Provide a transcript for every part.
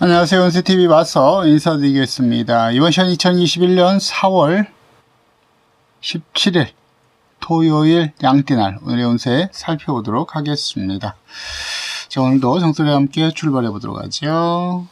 안녕하세요. 연세TV 와서 인사드리겠습니다. 이번 시간 2021년 4월 17일 토요일 양띠날 오늘의 운세 살펴보도록 하겠습니다. 자, 오늘도 정소리와 함께 출발해 보도록 하죠.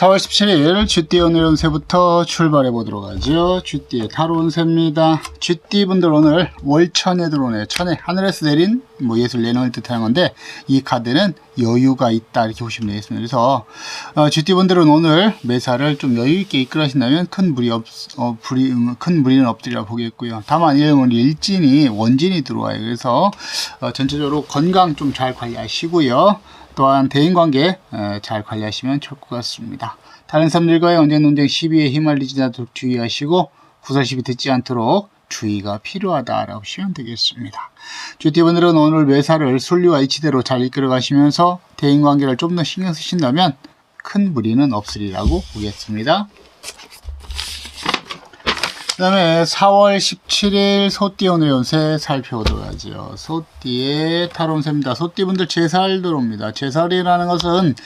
사월 17일 쥐띠 오늘 운세부터 출발해 보도록 하죠. 쥐띠의 타로 운세입니다. 쥐띠 분들 오늘 월천에 들어오네요. 천에 하늘에서 내린 뭐 예술 예능을 뜻하는 건데 이 카드는 여유가 있다 이렇게 보시면 되겠습니다. 그래서 어, 쥐띠 분들은 오늘 매사를 좀 여유 있게 이끌어 하신다면 큰 무리 없, 어, 불이, 음, 큰 무리는 없으리라 보겠고요. 다만 이런 일진이 원진이 들어와요. 그래서 어, 전체적으로 건강 좀 잘 관리하시고요. 또한 대인관계 어, 잘 관리하시면 좋을 것 같습니다. 다른 사람들과의 언쟁 논쟁 시비에 휘말리지 않도록 주의하시고 구설시비 듣지 않도록 주의가 필요하다라고 보시면 되겠습니다. 주티분들은 오늘 매사를 순리와 이치대로 잘 이끌어 가시면서 대인관계를 좀 더 신경 쓰신다면 큰 무리는 없으리라고 보겠습니다. 그 다음에 4월 17일 소띠 오늘 연세 살펴보도록 하죠. 소띠의 타론세입니다. 소띠분들 제살 들어옵니다. 제살이라는 것은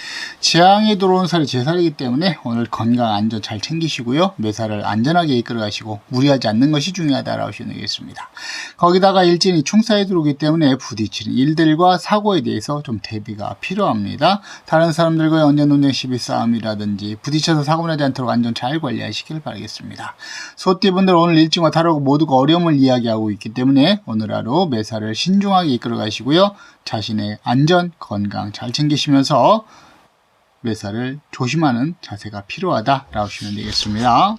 지향이 들어온 살이 제살이기 때문에 오늘 건강 안전 잘 챙기시고요. 매사를 안전하게 이끌어 가시고 무리하지 않는 것이 중요하다라고 하시면 되겠습니다. 거기다가 일진이 충사에 들어오기 때문에 부딪히는 일들과 사고에 대해서 좀 대비가 필요합니다. 다른 사람들과의 언쟁 논쟁 시비 싸움이라든지 부딪혀서 사고 나지 않도록 안전 잘 관리하시길 바라겠습니다. 소띠분 분들 오늘 일찍와 다르고 모두가 어려움을 이야기하고 있기 때문에 오늘 하루 매사를 신중하게 이끌어 가시고요. 자신의 안전, 건강 잘 챙기시면서 매사를 조심하는 자세가 필요하다라고 하시면 되겠습니다.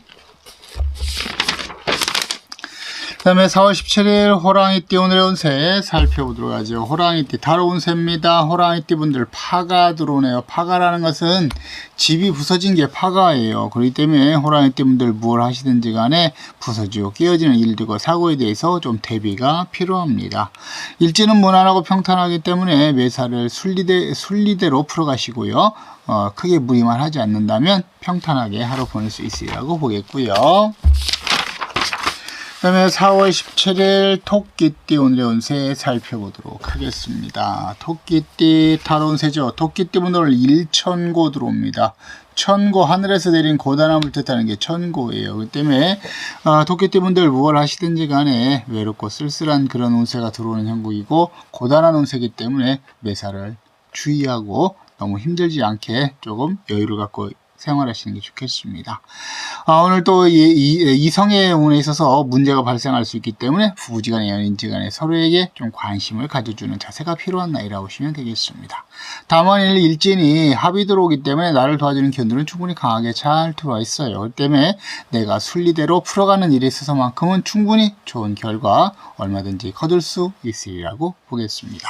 그 다음에 4월 17일 호랑이띠 오늘의 운세 살펴보도록 하죠. 호랑이띠 다로운 새입니다. 호랑이띠 분들 파가 들어오네요. 파가라는 것은 집이 부서진 게 파가예요. 그렇기 때문에 호랑이띠 분들 무엇 하시든지 간에 부서지고 깨어지는 일들과 사고에 대해서 좀 대비가 필요합니다. 일지는 무난하고 평탄하기 때문에 매사를 순리대, 순리대로 풀어가시고요. 어, 크게 무리만 하지 않는다면 평탄하게 하루 보낼 수 있으리라고 보겠고요. 그 다음에 4월 17일 토끼띠 오늘의 운세 살펴보도록 하겠습니다. 토끼띠 타로 운세죠. 토끼띠 분들 오늘 일천고 들어옵니다. 천고 하늘에서 내린 고단함을 뜻하는 게 천고예요. 그 때문에 어, 토끼띠 분들 무엇을 하시든지 간에 외롭고 쓸쓸한 그런 운세가 들어오는 형국이고 고단한 운세이기 때문에 매사를 주의하고 너무 힘들지 않게 조금 여유를 갖고 생활하시는 게 좋겠습니다. 아, 오늘 또 이, 이, 이성의 운에 있어서 문제가 발생할 수 있기 때문에 부부지간에 연인지간에 서로에게 좀 관심을 가져주는 자세가 필요한 나이라고 보시면 되겠습니다. 다만 일진이 합이 들어오기 때문에 나를 도와주는 견들은 충분히 강하게 잘 들어와 있어요. 그 때문에 내가 순리대로 풀어가는 일에 있어서만큼은 충분히 좋은 결과 얼마든지 거둘 수 있으리라고 보겠습니다.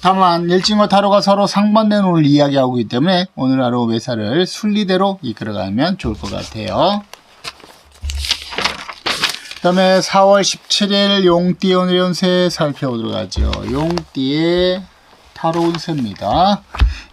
다만 일진과 타로가 서로 상반된 운을 이야기하고 있기 때문에 오늘 하루 매사를 순리대로 이끌어가면 좋을 것 같아요. 그 다음에 4월 17일 용띠 오늘 연세 살펴보도록 하죠. 용띠의 타로 운세입니다.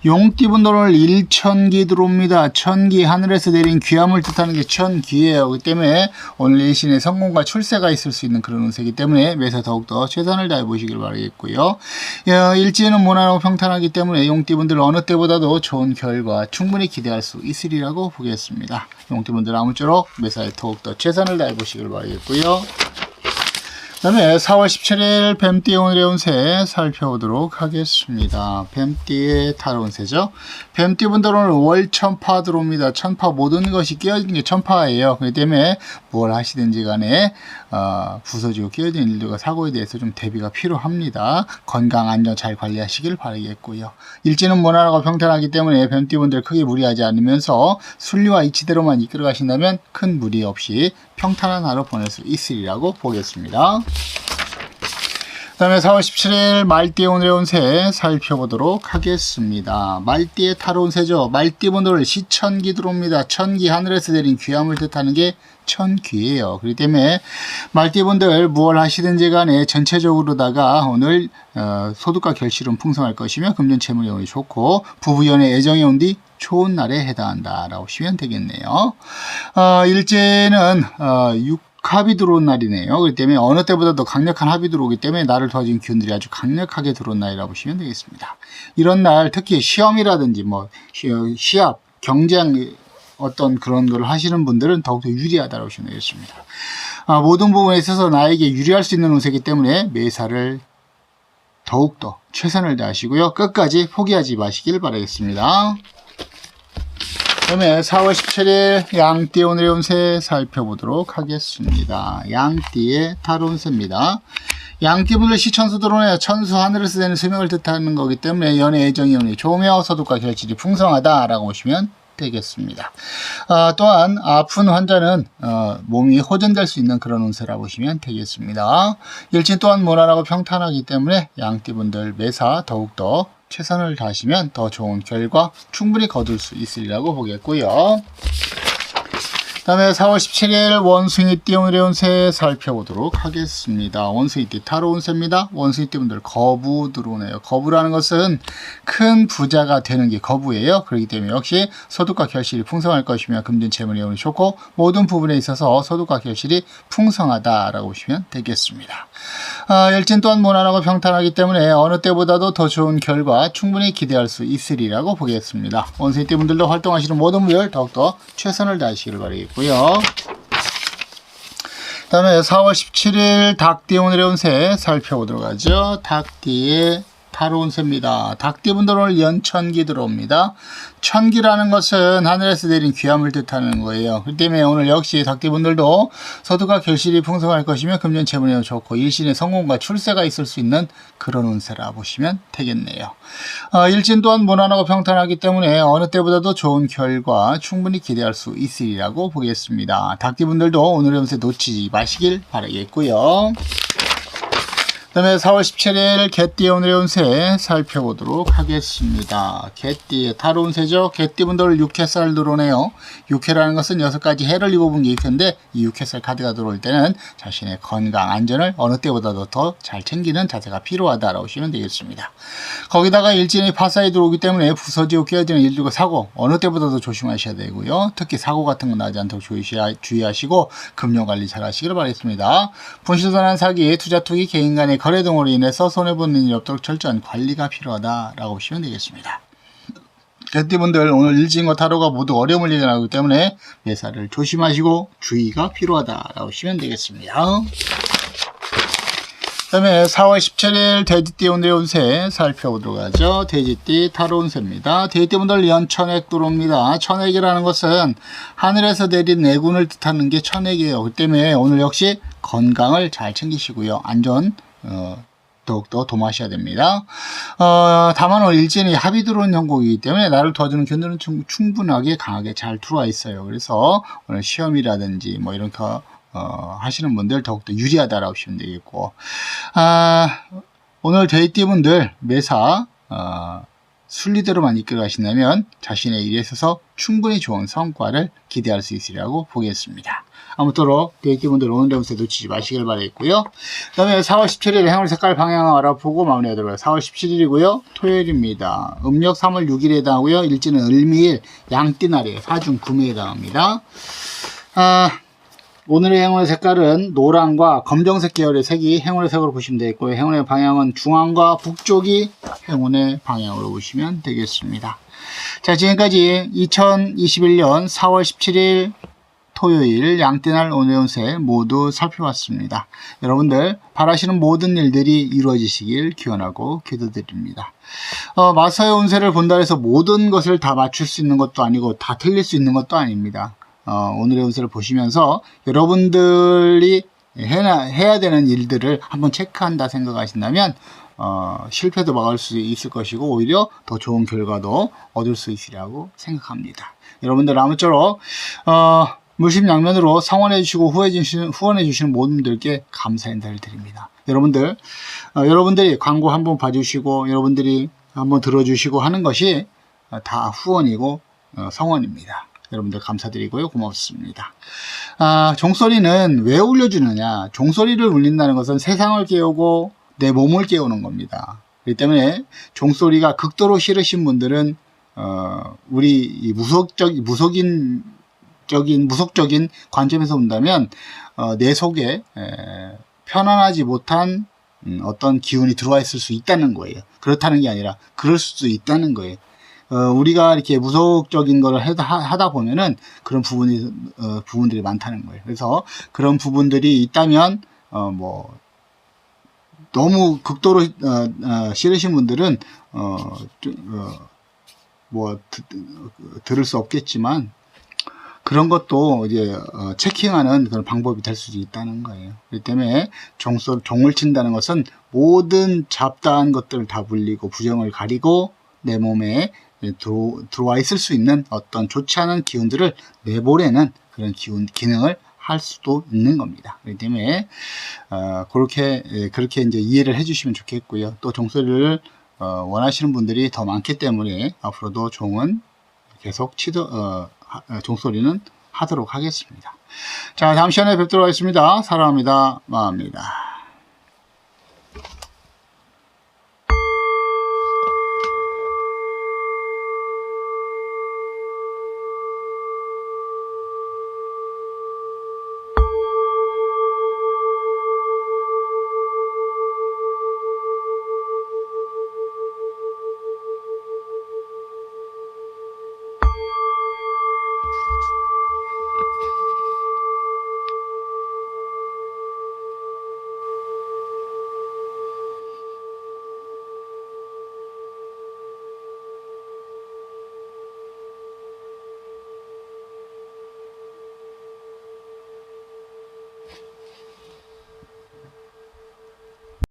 용띠분들 오늘 일천기 들어옵니다. 천기 하늘에서 내린 귀함을 뜻하는 게 천기예요. 그 때문에 오늘 일신의 성공과 출세가 있을 수 있는 그런 운세이기 때문에 매사 더욱더 최선을 다해 보시길 바라겠고요. 어, 일지는 무난하고 평탄하기 때문에 용띠분들 어느 때보다도 좋은 결과 충분히 기대할 수 있으리라고 보겠습니다. 용띠분들 아무쪼록 매사에 더욱더 최선을 다해 보시길 바라겠고요. 그다음에 4월 17일 뱀띠 오늘의 운세 살펴보도록 하겠습니다. 뱀띠의 탈운세죠. 뱀띠 분들 오늘 월 천파 들어옵니다. 천파 모든 것이 끼어진 게 천파예요. 그렇기 때문에 뭘 하시든지 간에 어, 부서지고 끼어진 일들과 사고에 대해서 좀 대비가 필요합니다. 건강 안전 잘 관리하시길 바라겠고요. 일지는 무난하고 평탄하기 때문에 뱀띠 분들 크게 무리하지 않으면서 순리와 이치대로만 이끌어 가신다면 큰 무리 없이 평탄한 하루 보낼 수 있으리라고 보겠습니다. 그 다음에 4월 17일 말띠 오늘의 운세 살펴보도록 하겠습니다. 말띠의 타로 운세죠. 말띠분들 시천기 들어옵니다. 천기 하늘에서 내린 귀함을 뜻하는 게 천귀예요. 그렇기 때문에 말띠분들 무얼 하시든지 간에 전체적으로다가 오늘 어, 소득과 결실은 풍성할 것이며 금전 채물이 오늘 좋고 부부연의 온뒤 좋은 날에 해당한다라고 보시면 되겠네요. 어, 일제는 어, 6 합이 들어온 날이네요. 그렇기 때문에 어느 때보다도 강력한 합이 들어오기 때문에 나를 도와준 기운들이 아주 강력하게 들어온 날이라고 보시면 되겠습니다. 이런 날 특히 시험이라든지 뭐 시- 시합, 경쟁 어떤 그런 걸 하시는 분들은 더욱더 유리하다고 보시면 되겠습니다. 아, 모든 부분에 있어서 나에게 유리할 수 있는 운세이기 때문에 매사를 더욱더 최선을 다하시고요. 끝까지 포기하지 마시길 바라겠습니다. 그다음에 4월 17일 양띠 오늘의 운세 살펴보도록 하겠습니다. 양띠의 타론세입니다. 양띠분들 시천수 들어오네요. 천수 하늘에서 되는 수명을 뜻하는 거기 때문에 연애 애정이 오니 좋으며 서독과 결실이 풍성하다라고 보시면 되겠습니다. 아, 또한 아픈 환자는 어, 몸이 호전될 수 있는 그런 운세라고 보시면 되겠습니다. 일진 또한 무난하고 평탄하기 때문에 양띠분들 매사 더욱더 최선을 다하시면 더 좋은 결과 충분히 거둘 수 있으리라고 보겠고요. 다음에 4월 17일 원숭이띠 오늘의 운세 살펴보도록 하겠습니다. 원숭이띠 타로 운세입니다. 원숭이띠 분들 거부 들어오네요. 거부라는 것은 큰 부자가 되는 게 거부예요. 그렇기 때문에 역시 소득과 결실이 풍성할 것이며 금전 재물이 오늘 좋고 모든 부분에 있어서 소득과 결실이 풍성하다라고 보시면 되겠습니다. 아, 열진 또한 무난하고 평탄하기 때문에 어느 때보다도 더 좋은 결과 충분히 기대할 수 있으리라고 보겠습니다. 원숭이띠 분들도 활동하시는 모든 분들 더욱더 최선을 다하시길 바라겠고요. 다음에 4월 17일 닭띠 오늘의 운세 살펴보도록 하죠. 닭띠의 타로 운세입니다. 닭띠분들 오늘 연천기 들어옵니다. 천기라는 것은 하늘에서 내린 귀함을 뜻하는 거예요. 그렇기 때문에 오늘 역시 닭띠분들도 서두가 결실이 풍성할 것이며 금전 재물이 좋고 일신의 성공과 출세가 있을 수 있는 그런 운세라 보시면 되겠네요. 어, 일진 또한 무난하고 평탄하기 때문에 어느 때보다도 좋은 결과 충분히 기대할 수 있으리라고 보겠습니다. 닭띠분들도 오늘의 운세 놓치지 마시길 바라겠고요. 그다음에 4월 17일 개띠 오늘의 운세 살펴보도록 하겠습니다. 개띠의 타로 운세죠. 개띠분들 6회살 들어오네요. 6회라는 것은 6가지 해를 입어본 게 있는데 이 6회살 카드가 들어올 때는 자신의 건강 안전을 어느 때보다도 더 잘 챙기는 자세가 필요하다라고 보시면 되겠습니다. 거기다가 일진이 파사에 들어오기 때문에 부서지고 깨어지는 일들과 사고 어느 때보다도 조심하셔야 되고요. 특히 사고 같은 거 나지 않도록 주의하- 주의하시고 금융 관리 잘 하시길 바라겠습니다. 분실선한 사기, 투자 투기, 개인 간의 거래 등으로 인해서 손해보는 일이 없도록 철저한 관리가 필요하다라고 보시면 되겠습니다. 개띠분들 오늘 일진과 타로가 모두 어려움을 예견하기 때문에 매사를 조심하시고 주의가 필요하다라고 보시면 되겠습니다. 그 다음에 4월 17일 돼지띠 오늘의 운세 살펴보도록 하죠. 돼지띠 타로 운세입니다. 돼지띠분들 연천액 들어옵니다. 천액이라는 것은 하늘에서 내린 내군을 뜻하는 게 천액이에요. 그 때문에 오늘 역시 건강을 잘 챙기시고요. 안전 어, 더욱더 도마셔야 됩니다. 어, 다만 일진이 합이 들어온 형국이기 때문에 나를 도와주는 견들은 충- 충분하게 강하게 잘 들어와 있어요. 그래서 오늘 시험이라든지 뭐 이런 거 어, 하시는 분들 더욱더 유리하다라고 보시면 되겠고 아, 오늘 데이티 분들 매사 어, 순리대로만 이끌어 가신다면 자신의 일에 있어서 충분히 좋은 성과를 기대할 수 있으리라고 보겠습니다. 아무쪼록 데이티 분들 오늘 운세 놓치지 마시길 바라겠고요. 그 다음에 4월 17일 행운 색깔 방향 알아보고 마무리하도록 하겠습니다. 4월 17일이고요. 토요일입니다. 음력 3월 6일에 해당하고요. 일지는 을미일 양띠날이에요. 사중 구매에 해당합니다. 아, 오늘의 행운의 색깔은 노랑과 검정색 계열의 색이 행운의 색으로 보시면 되겠고요. 행운의 방향은 중앙과 북쪽이 행운의 방향으로 보시면 되겠습니다. 자, 지금까지 2021년 4월 17일 토요일, 양띠날 오네온세 모두 살펴봤습니다. 여러분들 바라시는 모든 일들이 이루어지시길 기원하고 기도드립니다. 어, 마사의 운세를 본다 해서 모든 것을 다 맞출 수 있는 것도 아니고 다 틀릴 수 있는 것도 아닙니다. 어, 오늘의 운세를 보시면서 여러분들이 해야, 해야 되는 일들을 한번 체크한다 생각하신다면 어, 실패도 막을 수 있을 것이고 오히려 더 좋은 결과도 얻을 수 있으리라고 생각합니다. 여러분들 아무쪼록 어, 물심양면으로 성원해 주시고 후원해 주시는, 후원해 주시는 모든 분들께 감사 인사를 드립니다. 여러분들 어, 여러분들이 광고 한번 봐주시고 여러분들이 한번 들어주시고 하는 것이 어, 다 후원이고 어, 성원입니다. 여러분들 감사드리고요. 고맙습니다. 아, 종소리는 왜 울려주느냐? 종소리를 울린다는 것은 세상을 깨우고 내 몸을 깨우는 겁니다. 그렇기 때문에 종소리가 극도로 싫으신 분들은 어, 우리 이 무속적 무속인 적인 무속적인 관점에서 본다면 어, 내 속에 에, 편안하지 못한 음, 어떤 기운이 들어와 있을 수 있다는 거예요. 그렇다는 게 아니라 그럴 수도 있다는 거예요. 어, 우리가 이렇게 무속적인 거를 하다, 하다 보면은 그런 부분이 어, 부분들이 많다는 거예요. 그래서 그런 부분들이 있다면 어, 뭐 너무 극도로 어, 어, 싫으신 분들은 어, 좀, 어, 뭐 드, 들을 수 없겠지만 그런 것도 이제 어, 체킹하는 그런 방법이 될 수도 있다는 거예요. 그렇기 때문에 종소, 종을 친다는 것은 모든 잡다한 것들을 다 불리고 부정을 가리고 내 몸에 들어, 들어와 있을 수 있는 어떤 좋지 않은 기운들을 내보내는 그런 기운 기능을 할 수도 있는 겁니다. 그렇기 때문에 어, 그렇게 예, 그렇게 이제 이해를 해주시면 좋겠고요. 또 종소리를 어, 원하시는 분들이 더 많기 때문에 앞으로도 종은 계속 치도 어, 종소리는 하도록 하겠습니다. 자 다음 시간에 뵙도록 하겠습니다. 사랑합니다. 마합니다.